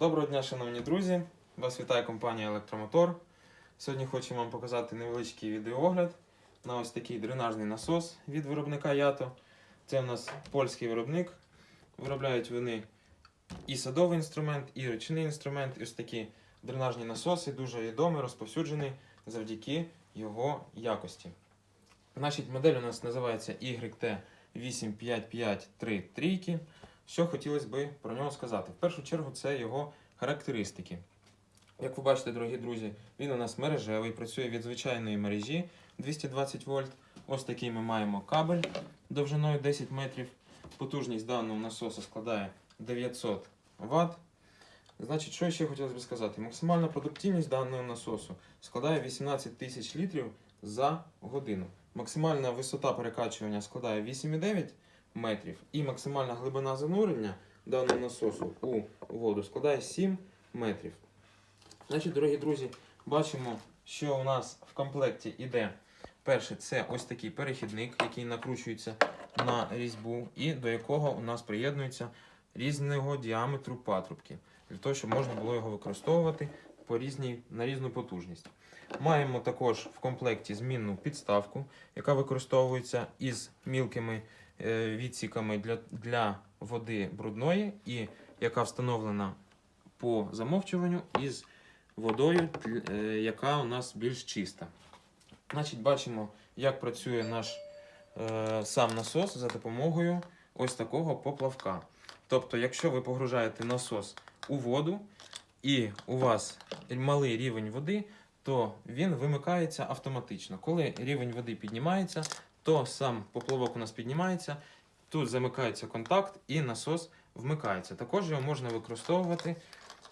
Доброго дня, шановні друзі! Вас вітає компанія Електромотор. Сьогодні хочемо вам показати невеличкий відеоогляд на ось такий дренажний насос від виробника Ято. Це у нас польський виробник. Виробляють вони і садовий інструмент, і ручний інструмент. І ось такі дренажні насоси дуже відомий, розповсюджений завдяки його якості. Значить, модель у нас називається YT 8553 трійки. Що хотілося би про нього сказати? В першу чергу, це його характеристики. Як ви бачите, дорогі друзі, він у нас мережевий, працює від звичайної мережі 220 вольт. Ось такий ми маємо кабель довжиною 10 метрів. Потужність даного насосу складає 900 Вт. Значить, що ще хотілося б сказати? Максимальна продуктивність даного насосу складає 18 тисяч літрів за годину. Максимальна висота перекачування складає 8,9 метрів і максимальна глибина занурення даного насосу у воду складає 7 метрів. Значить, дорогі друзі, бачимо, що у нас в комплекті йде. Перше, це ось такий перехідник, який накручується на різьбу, і до якого у нас приєднується різного діаметру патрубки, для того, щоб можна було його використовувати по різній, на різну потужність. Маємо також в комплекті змінну підставку, яка використовується із мілкими відсіками для, для води брудної, і яка встановлена по замовчуванню із водою, е, яка у нас більш чиста. Значить, бачимо, як працює наш е, сам насос за допомогою ось такого поплавка. Тобто, якщо ви погружаєте насос у воду і у вас малий рівень води, то він вимикається автоматично. Коли рівень води піднімається, то сам поплавок у нас піднімається, тут замикається контакт і насос вмикається. Також його можна використовувати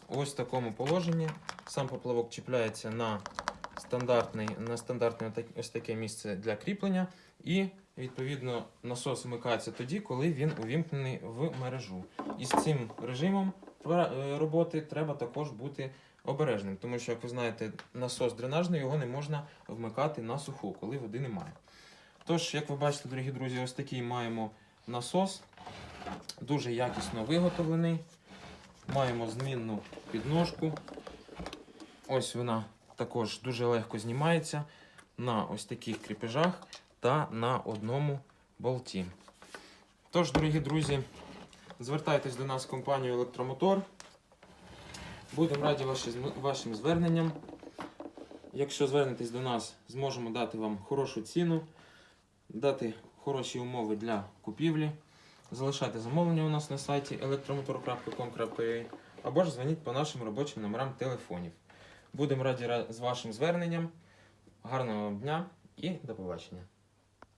ось в такому положенні. Сам поплавок чіпляється на стандартний, на стандартне ось таке місце для кріплення, і відповідно насос вмикається тоді, коли він увімкнений в мережу. І з цим режимом е, роботи треба також бути обережним, тому що, як ви знаєте, насос дренажний його не можна вмикати на суху, коли води немає. Тож, як ви бачите, дорогі друзі, ось такий маємо насос, дуже якісно виготовлений. Маємо змінну підножку. Ось вона також дуже легко знімається на ось таких кріпежах та на одному болті. Тож, дорогі друзі, звертайтесь до нас в компанію Електромотор. Будемо раді вашим зверненням. Якщо звернетесь до нас, зможемо дати вам хорошу ціну, дати хороші умови для купівлі. Залишайте замовлення у нас на сайті електромотор.com.ua або ж дзвоніть по нашим робочим номерам телефонів. Будемо раді з вашим зверненням. Гарного дня і до побачення.